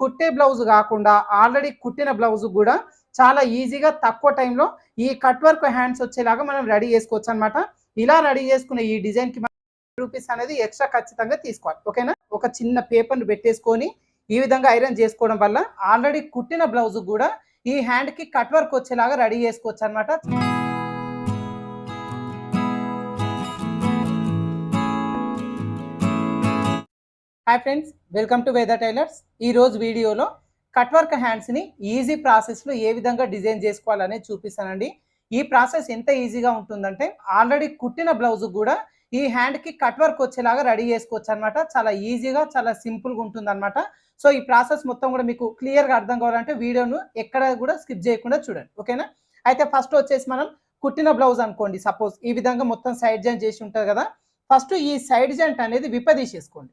కుట్టే బ్లౌజ్ కాకుండా ఆల్రెడీ కుట్టిన బ్లౌజ్ కూడా చాలా ఈజీగా తక్కువ టైంలో ఈ కట్ వర్క్ హ్యాండ్స్ వచ్చేలాగా మనం రెడీ చేసుకోవచ్చు అనమాట ఇలా రెడీ చేసుకున్న ఈ డిజైన్కి రూపీస్ అనేది ఎక్స్ట్రా ఖచ్చితంగా తీసుకోవాలి. ఓకేనా? ఒక చిన్న పేపర్ను పెట్టేసుకొని ఈ విధంగా ఐరన్ చేసుకోవడం వల్ల ఆల్రెడీ కుట్టిన బ్లౌజ్ కూడా ఈ హ్యాండ్కి కట్ వర్క్ వచ్చేలాగా రెడీ చేసుకోవచ్చు అనమాట hi friends welcome to Veda tailors ఈ రోజు వీడియోలో కట్ వర్క్ హ్యాండ్స్ని ఈజీ ప్రాసెస్లో ఏ విధంగా డిజైన్ చేసుకోవాలనేది చూపిస్తానండి. ఈ ప్రాసెస్ ఎంత ఈజీగా ఉంటుందంటే ఆల్రెడీ కుట్టిన బ్లౌజ్ కూడా ఈ హ్యాండ్కి కట్ వర్క్ వచ్చేలాగా రెడీ చేసుకోవచ్చు అనమాట చాలా ఈజీగా చాలా సింపుల్గా ఉంటుందన్నమాట. సో ఈ ప్రాసెస్ మొత్తం కూడా మీకు క్లియర్గా అర్థం కావాలంటే వీడియోను ఎక్కడ కూడా స్కిప్ చేయకుండా చూడండి. ఓకేనా అయితే ఫస్ట్ వచ్చేసి మనం కుట్టిన బ్లౌజ్ అనుకోండి. సపోజ్ ఈ విధంగా మొత్తం సైడ్ జాయింట్ చేసి ఉంటుంది కదా. ఫస్ట్ ఈ సైడ్ జాయింట్ అనేది విప్పదీసేసుకోండి.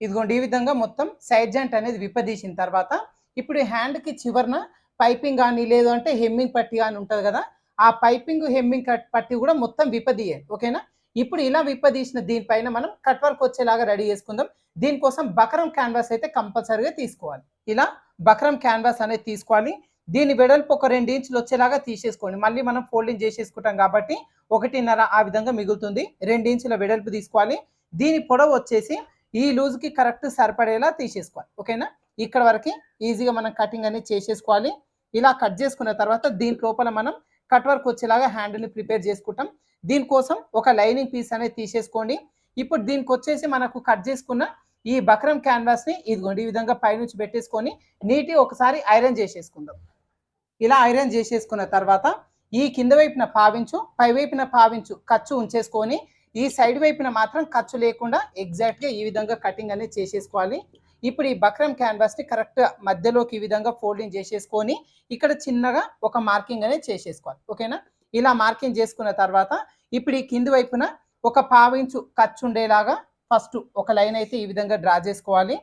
ఇదిగోండి ఈ విధంగా మొత్తం సైడ్ జాయింట్ అనేది విప్పదీసిన తర్వాత ఇప్పుడు ఈ హ్యాండ్కి చివరన పైపింగ్ కానీ లేదు అంటే హెమ్మింగ్ పట్టి కానీ ఉంటుంది కదా ఆ పైపింగ్ హెమ్మింగ్ కట్ పట్టి కూడా మొత్తం విప్పదీయండి ఓకేనా? ఇప్పుడు ఇలా విప్పదీసిన దీనిపైన మనం కట్ వర్క్ వచ్చేలాగా రెడీ చేసుకుందాం. దీనికోసం బకరం క్యాన్వాస్ అయితే కంపల్సరీగా తీసుకోవాలి. ఇలా బకరం క్యాన్వాస్ అనేది తీసుకోవాలి. దీని వెడల్పు ఒక రెండు ఇంచులు వచ్చేలాగా తీసేసుకోండి. మళ్ళీ మనం ఫోల్డింగ్ చేసేసుకుంటాం కాబట్టి ఒకటిన్నర ఆ విధంగా మిగులుతుంది. రెండు ఇంచుల వెడల్పు తీసుకోవాలి. దీని పొడవు వచ్చేసి ఈ లూజ్కి కరెక్ట్ సరిపడేలా తీసేసుకోవాలి. ఓకేనా? ఇక్కడ వరకు ఈజీగా మనం కటింగ్ అనేది చేసేసుకోవాలి. ఇలా కట్ చేసుకున్న తర్వాత దీని లోపల మనం కట్ వర్క్ వచ్చేలాగా హ్యాండిల్ని ప్రిపేర్ చేసుకుంటాం. దీనికోసం ఒక లైనింగ్ పీస్ అనేది తీసేసుకోండి. ఇప్పుడు దీనికి వచ్చేసి మనకు కట్ చేసుకున్న ఈ బక్రం క్యాన్వాస్ని ఇదిగోండి ఈ విధంగా పైనుంచి పెట్టేసుకొని నీటి ఒకసారి ఐరన్ చేసేసుకుందాం. ఇలా ఐరన్ చేసేసుకున్న తర్వాత ఈ కింద వైపున పావించు పై వైపున పావించు ఖర్చు ఉంచేసుకొని ఈ సైడ్ వైపున మాత్రం ఖర్చు లేకుండా ఎగ్జాక్ట్గా ఈ విధంగా కటింగ్ అనేది చేసేసుకోవాలి. ఇప్పుడు ఈ బక్రమ్ క్యాన్వాస్ని కరెక్ట్ మధ్యలోకి ఈ విధంగా ఫోల్డింగ్ చేసేసుకొని ఇక్కడ చిన్నగా ఒక మార్కింగ్ అనేది చేసేసుకోవాలి. ఓకేనా ఇలా మార్కింగ్ చేసుకున్న తర్వాత ఇప్పుడు ఈ కింది వైపున ఒక పావించు ఖర్చు ఉండేలాగా ఫస్ట్ ఒక లైన్ అయితే ఈ విధంగా డ్రా చేసుకోవాలి.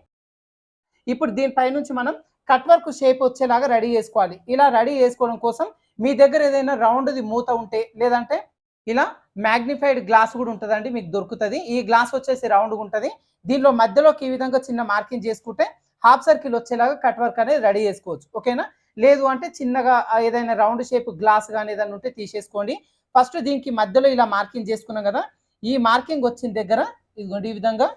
ఇప్పుడు దీనిపై నుంచి మనం కట్ వర్క్ షేప్ వచ్చేలాగా రెడీ చేసుకోవాలి. ఇలా రెడీ చేసుకోవడం కోసం మీ దగ్గర ఏదైనా రౌండ్ది మూత ఉంటే లేదంటే ఇలా మ్యాగ్నిఫైడ్ గ్లాస్ కూడా ఉంటుందండి మీకు దొరుకుతుంది. ఈ గ్లాస్ వచ్చేసి రౌండ్గా ఉంటుంది. దీనిలో మధ్యలోకి ఈ విధంగా చిన్న మార్కింగ్ చేసుకుంటే హాఫ్ సర్కిల్ వచ్చేలాగా కట్ వర్క్ అనేది రెడీ చేసుకోవచ్చు. ఓకేనా? లేదు అంటే చిన్నగా ఏదైనా రౌండ్ షేప్ గ్లాస్ కానీ ఏదైనా ఉంటే తీసేసుకోండి. ఫస్ట్ దీనికి మధ్యలో ఇలా మార్కింగ్ చేసుకున్నాం కదా ఈ మార్కింగ్ వచ్చిన దగ్గర ఇదిగోండి ఈ విధంగా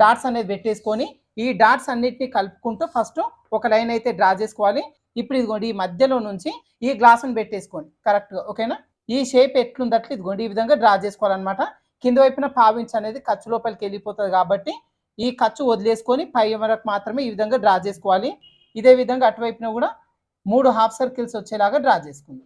డాట్స్ అనేది పెట్టేసుకొని ఈ డాట్స్ అన్నిటిని కలుపుకుంటూ ఫస్ట్ ఒక లైన్ అయితే డ్రా చేసుకోవాలి. ఇప్పుడు ఇదిగోండి ఈ మధ్యలో నుంచి ఈ గ్లాస్ని పెట్టేసుకోండి. కరెక్ట్గా ఓకేనా? ఈ షేప్ ఎట్లుందట్లు ఇదిగోండి ఈ విధంగా డ్రా చేసుకోవాలన్నమాట. కింద వైపున పావించ్ అనేది ఖర్చు లోపలికి వెళ్ళిపోతుంది కాబట్టి ఈ ఖర్చు వదిలేసుకొని పై వరకు మాత్రమే ఈ విధంగా డ్రా చేసుకోవాలి. ఇదే విధంగా అటువైపున కూడా మూడు హాఫ్ సర్కిల్స్ వచ్చేలాగా డ్రా చేసుకుంది.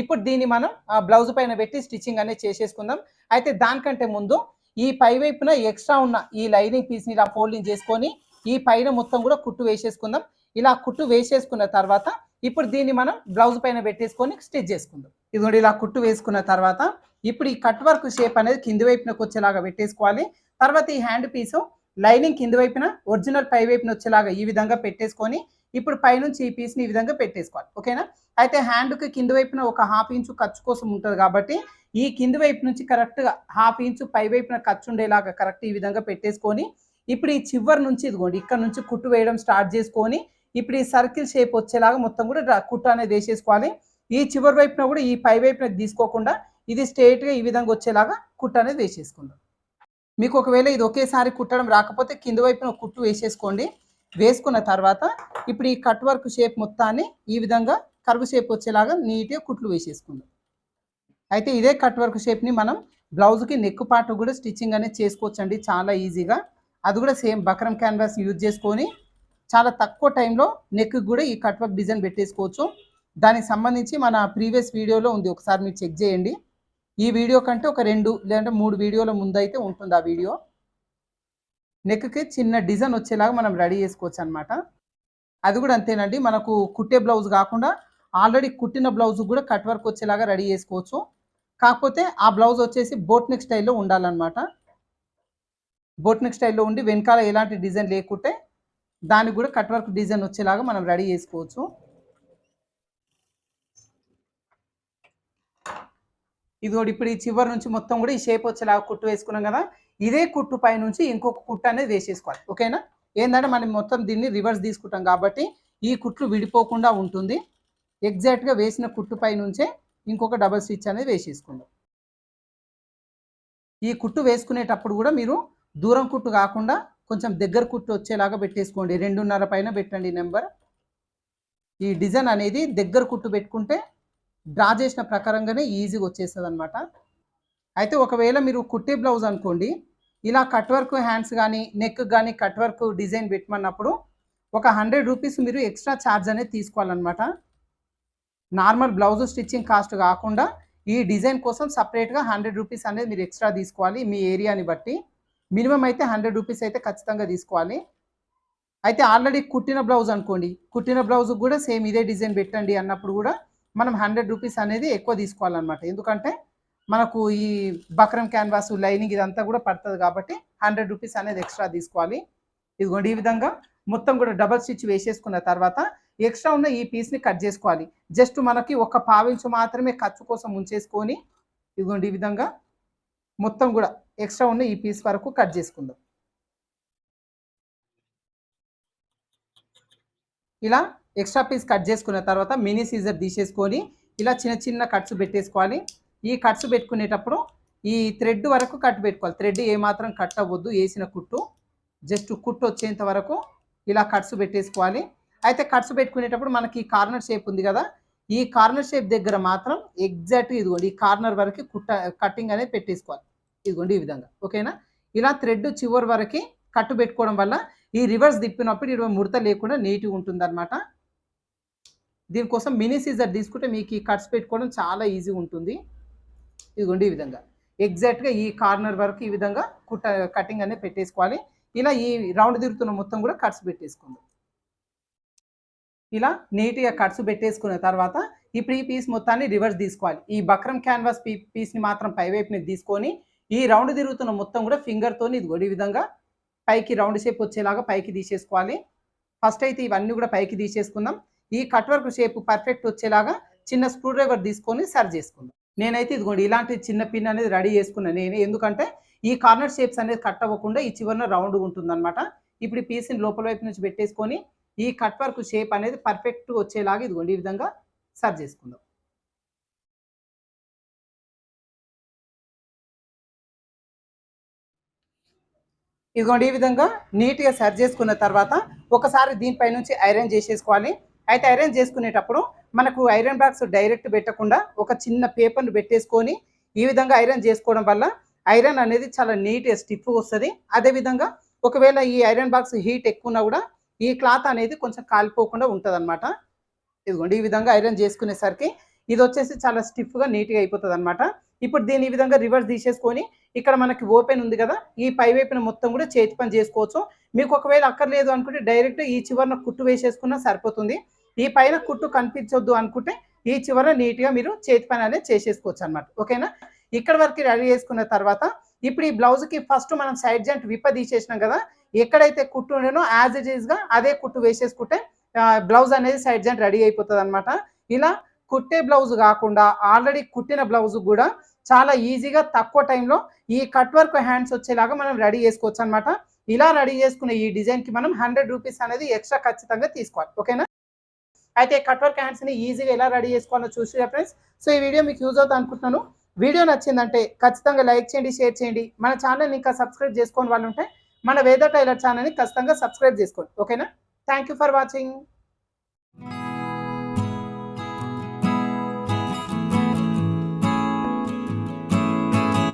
ఇప్పుడు దీన్ని మనం ఆ బ్లౌజ్ పైన పెట్టి స్టిచ్చింగ్ అనేది చేసేసుకుందాం. అయితే దానికంటే ముందు ఈ పై వైపున ఎక్స్ట్రా ఉన్న ఈ లైనింగ్ పీస్ని ఇలా ఫోల్డింగ్ చేసుకొని ఈ పైన మొత్తం కూడా కుట్టు వేసేసుకుందాం. ఇలా కుట్టు వేసేసుకున్న తర్వాత ఇప్పుడు దీన్ని మనం బ్లౌజ్ పైన పెట్టేసుకొని స్టిచ్ చేసుకుందాం. ఇదిగోండి ఇలా కుట్టు వేసుకున్న తర్వాత ఇప్పుడు ఈ కట్ వర్క్ షేప్ అనేది కింది వైపునకు వచ్చేలాగా పెట్టేసుకోవాలి. తర్వాత ఈ హ్యాండ్ పీసు లైనింగ్ కింది వైపున ఒరిజినల్ పై వైపున వచ్చేలాగా ఈ విధంగా పెట్టేసుకొని ఇప్పుడు పైనుంచి ఈ పీస్ని ఈ విధంగా పెట్టేసుకోవాలి. ఓకేనా? అయితే హ్యాండ్కి కింది వైపున ఒక హాఫ్ ఇంచు ఖర్చు కోసం ఉంటుంది కాబట్టి ఈ కింది వైపు నుంచి కరెక్ట్గా హాఫ్ ఇంచు పై వైపున ఖర్చు ఉండేలాగా కరెక్ట్ ఈ విధంగా పెట్టేసుకొని ఇప్పుడు ఈ చివరి నుంచి ఇదిగోండి ఇక్కడ నుంచి కుట్టు వేయడం స్టార్ట్ చేసుకొని ఇప్పుడు ఈ సర్కిల్ షేప్ వచ్చేలాగా మొత్తం కూడా కుట్ట కుట్టు అనేది వేసేసుకోవాలి. ఈ చివరి వైపున కూడా ఈ పై వైపున తీసుకోకుండా ఇది స్ట్రేట్గా ఈ విధంగా వచ్చేలాగా కుట్టు అనేది వేసేసుకుందాం. మీకు ఒకవేళ ఇది ఒకేసారి కుట్టడం రాకపోతే కింద వైపున కుట్టు వేసేసుకోండి. వేసుకున్న తర్వాత ఇప్పుడు ఈ కట్ వర్క్ షేప్ మొత్తాన్ని ఈ విధంగా కరువు షేప్ వచ్చేలాగా నీట్గా కుట్లు వేసేసుకుందాం. అయితే ఇదే కట్ వర్క్ షేప్ని మనం బ్లౌజ్కి నెక్ పార్ట్ కూడా స్టిచ్చింగ్ అనేది చేసుకోవచ్చండి. చాలా ఈజీగా అది కూడా సేమ్ బక్రం క్యాన్వాస్ యూజ్ చేసుకొని చాలా తక్కువ టైంలో నెక్ కూడా ఈ కట్ వర్క్ డిజైన్ పెట్టేసుకోవచ్చు. దానికి సంబంధించి మన ప్రీవియస్ వీడియోలో ఉంది. ఒకసారి మీరు చెక్ చేయండి. ఈ వీడియో కంటే ఒక రెండు లేదంటే మూడు వీడియోల ముందు అయితే ఉంటుంది ఆ వీడియో నెక్కి చిన్న డిజైన్ వచ్చేలాగా మనం రెడీ చేసుకోవచ్చు అనమాట అది కూడా అంతేనండి. మనకు కుట్టే బ్లౌజ్ కాకుండా ఆల్రెడీ కుట్టిన బ్లౌజ్ కూడా కట్ వర్క్ వచ్చేలాగా రెడీ చేసుకోవచ్చు. కాకపోతే ఆ బ్లౌజ్ వచ్చేసి బోట్ నెక్ స్టైల్లో ఉండాలన్నమాట. బోట్ నెక్ స్టైల్లో ఉండి వెనకాల ఎలాంటి డిజైన్ లేకుంటే దానికి కూడా కట్ వర్క్ డిజైన్ వచ్చేలాగా మనం రెడీ చేసుకోవచ్చు. ఇదిగోటి ఇప్పుడు ఈ చివరి నుంచి మొత్తం కూడా ఈ షేప్ వచ్చేలాగా కుట్టు వేసుకున్నాం కదా ఇదే కుట్టు పై నుంచి ఇంకొక కుట్టు అనేది వేసేసుకోవాలి ఓకేనా? ఏంటంటే మనం మొత్తం దీన్ని రివర్స్ తీసుకుంటాం కాబట్టి ఈ కుట్లు విడిపోకుండా ఉంటుంది. ఎగ్జాక్ట్గా వేసిన కుట్టు పై నుంచే ఇంకొక డబల్ స్టిచ్ అనేది వేసేసుకుందాం. ఈ కుట్టు వేసుకునేటప్పుడు కూడా మీరు దూరం కుట్టు కాకుండా కొంచెం దగ్గర కుట్టు వచ్చేలాగా పెట్టేసుకోండి. రెండున్నర పైన పెట్టండి నెంబర్. ఈ డిజైన్ అనేది దగ్గర కుట్టు పెట్టుకుంటే డ్రా చేసిన ప్రకారంగానే ఈజీగా వచ్చేస్తుంది అనమాట అయితే ఒకవేళ మీరు కుట్టే బ్లౌజ్ అనుకోండి ఇలా కట్ వర్క్ హ్యాండ్స్ కానీ నెక్ కానీ కట్ వర్క్ డిజైన్ పెట్టమన్నప్పుడు ఒక హండ్రెడ్ రూపీస్ మీరు ఎక్స్ట్రా ఛార్జ్ అనేది తీసుకోవాలన్నమాట. నార్మల్ బ్లౌజ్ స్టిచ్చింగ్ కాస్ట్ కాకుండా ఈ డిజైన్ కోసం సపరేట్గా హండ్రెడ్ రూపీస్ అనేది మీరు ఎక్స్ట్రా తీసుకోవాలి మీ ఏరియాని బట్టి. మినిమం అయితే హండ్రెడ్ రూపీస్ అయితే ఖచ్చితంగా తీసుకోవాలి. అయితే ఆల్రెడీ కుట్టిన బ్లౌజ్ అనుకోండి. కుట్టిన బ్లౌజ్ కూడా సేమ్ ఇదే డిజైన్ పెట్టండి అన్నప్పుడు కూడా మనం హండ్రెడ్ రూపీస్ అనేది ఎక్కువ తీసుకోవాలన్నమాట. ఎందుకంటే మనకు ఈ బక్రం క్యాన్వాస్ లైనింగ్ ఇదంతా కూడా పడుతుంది కాబట్టి హండ్రెడ్ రూపీస్ అనేది ఎక్స్ట్రా తీసుకోవాలి. ఇదిగోండి ఈ విధంగా మొత్తం కూడా డబల్ స్టిచ్ వేసేసుకున్న తర్వాత ఎక్స్ట్రా ఉన్న ఈ పీస్ని కట్ చేసుకోవాలి. జస్ట్ మనకి ఒక పావించు మాత్రమే ఖర్చు కోసం ఉంచేసుకొని ఇదిగోండి ఈ విధంగా మొత్తం కూడా ఎక్స్ట్రా ఉన్న ఈ పీస్ వరకు కట్ చేసుకుందాం. ఇలా ఎక్స్ట్రా పీస్ కట్ చేసుకున్న తర్వాత మినీ సీజర్ తీసేసుకొని ఇలా చిన్న చిన్న కట్స్ పెట్టేసుకోవాలి. ఈ కట్స్ పెట్టుకునేటప్పుడు ఈ థ్రెడ్ వరకు కట్ పెట్టుకోవాలి. థ్రెడ్ ఏమాత్రం కట్ అవ్వద్దు వేసిన కుట్టు. జస్ట్ కుట్టు వచ్చేంత వరకు ఇలా కట్స్ పెట్టేసుకోవాలి. అయితే కట్స్ పెట్టుకునేటప్పుడు మనకి ఈ కార్నర్ షేప్ ఉంది కదా ఈ కార్నర్ షేప్ దగ్గర మాత్రం ఎగ్జాక్ట్ ఇదిగోండి ఈ కార్నర్ వరకు కుట్ట కటింగ్ అనేది పెట్టేసుకోవాలి. ఇదిగోండి ఈ విధంగా ఓకేనా? ఇలా థ్రెడ్ చివరి వరకు కట్టు పెట్టుకోవడం వల్ల ఈ రివర్స్ తిప్పినప్పుడు ఇరవై ముడత లేకుండా నీట్గా ఉంటుంది అనమాట దీనికోసం మినీ సీజర్ తీసుకుంటే మీకు ఈ కట్స్ పెట్టుకోవడం చాలా ఈజీ ఉంటుంది. ఇదిగోండి ఈ విధంగా. ఎగ్జాక్ట్గా ఈ కార్నర్ వరకు ఈ విధంగా కుట్ట కటింగ్ అనేది పెట్టేసుకోవాలి. ఇలా ఈ రౌండ్ తిరుగుతున్న మొత్తం కూడా కట్స్ పెట్టేసుకుందాం. ఇలా నీట్గా కట్స్ పెట్టేసుకున్న తర్వాత ఇప్పుడు ఈ పీస్ మొత్తాన్ని రివర్స్ తీసుకోవాలి. ఈ బక్రం క్యాన్వాస్ పీ పీస్ని మాత్రం పైవైపు మీద తీసుకొని ఈ రౌండ్ తిరుగుతున్న మొత్తం కూడా ఫింగర్తో ఇది ఈ విధంగా పైకి రౌండ్ షేప్ వచ్చేలాగా పైకి తీసేసుకోవాలి. ఫస్ట్ అయితే ఇవన్నీ కూడా పైకి తీసేసుకుందాం. ఈ కట్ వర్క్ షేప్ పర్ఫెక్ట్ వచ్చేలాగా చిన్న స్క్రూ డ్రైవర్ తీసుకొని సరి చేసుకుందాం. నేనైతే ఇదిగోండి ఇలాంటి చిన్న పిన్ అనేది రెడీ చేసుకున్నాను నేను. ఎందుకంటే ఈ కార్నర్ షేప్స్ అనేది కట్ అవ్వకుండా ఈ చివరిన రౌండ్ ఉంటుందన్నమాట. ఇప్పుడు ఈ పీస్ని లోపల వైపు నుంచి పెట్టేసుకొని ఈ కట్ వర్క్ షేప్ అనేది పర్ఫెక్ట్ వచ్చేలాగా ఇదిగోండి ఈ విధంగా సర్వ్ చేసుకుందాం. ఇదిగోండి ఈ విధంగా నీట్గా సరి చేసుకున్న తర్వాత ఒకసారి దీనిపై నుంచి ఐరన్ చేసేసుకోవాలి. అయితే ఐరన్ చేసుకునేటప్పుడు మనకు ఐరన్ బాక్స్ డైరెక్ట్ పెట్టకుండా ఒక చిన్న పేపర్ను పెట్టేసుకొని ఈ విధంగా ఐరన్ చేసుకోవడం వల్ల ఐరన్ అనేది చాలా నీట్గా స్టిఫ్గా వస్తుంది. అదేవిధంగా ఒకవేళ ఈ ఐరన్ బాక్స్ హీట్ ఎక్కువన్నా కూడా ఈ క్లాత్ అనేది కొంచెం కాలిపోకుండా ఉంటుంది అనమాట ఇదిగోండి ఈ విధంగా ఐరన్ చేసుకునేసరికి ఇది వచ్చేసి చాలా స్టిఫ్గా నీట్గా అయిపోతుంది అనమాట ఇప్పుడు దీన్ని ఈ విధంగా రివర్స్ తీసేసుకొని ఇక్కడ మనకి ఓపెన్ ఉంది కదా ఈ పై వైపున మొత్తం కూడా చేతి పని చేసుకోవచ్చు. మీకు ఒకవేళ అక్కర్లేదు అనుకుంటే డైరెక్ట్ ఈ చివరన కుట్టు వేసేసుకున్నా సరిపోతుంది. ఈ పైన కుట్టు కనిపించొద్దు అనుకుంటే ఈ చివర నీట్గా మీరు చేతి పని అనేది చేసేసుకోవచ్చు అనమాట ఓకేనా? ఇక్కడ వరకు రెడీ చేసుకున్న తర్వాత ఇప్పుడు ఈ బ్లౌజ్కి ఫస్ట్ మనం సైడ్ జాయింట్ విప్ప తీసేసినాం కదా ఎక్కడైతే కుట్టు ఉండేనో యాజ్ ఇట్ ఈస్గా అదే కుట్టు వేసేసుకుంటే బ్లౌజ్ అనేది సైడ్ జాయింట్ రెడీ అయిపోతుంది అనమాట ఇలా కుట్టే బ్లౌజ్ కాకుండా ఆల్రెడీ కుట్టిన బ్లౌజ్ కూడా చాలా ఈజీగా తక్కువ టైంలో ఈ కట్ వర్క్ హ్యాండ్స్ వచ్చేలాగా మనం రెడీ చేసుకోవచ్చు అనమాట ఇలా రెడీ చేసుకునే ఈ డిజైన్కి మనం హండ్రెడ్ రూపీస్ అనేది ఎక్స్ట్రా ఖచ్చితంగా తీసుకోవాలి. ఓకేనా? అయితే కట్ వర్క్ హ్యాండ్స్ని ఈజీగా ఎలా రెడీ చేసుకోవాలో చూసి ఫ్రెండ్స్. సో ఈ వీడియో మీకు యూజ్ అవుతుంది అనుకుంటున్నాను. వీడియో నచ్చిందంటే ఖచ్చితంగా లైక్ చేయండి షేర్ చేయండి. మన ఛానల్ని ఇంకా సబ్స్క్రైబ్ చేసుకోని వాళ్ళు ఉంటే మన వేద టైలర్ ఛానల్ని ఖచ్చితంగా సబ్స్క్రైబ్ చేసుకోండి. ఓకేనా? Thank you for watching.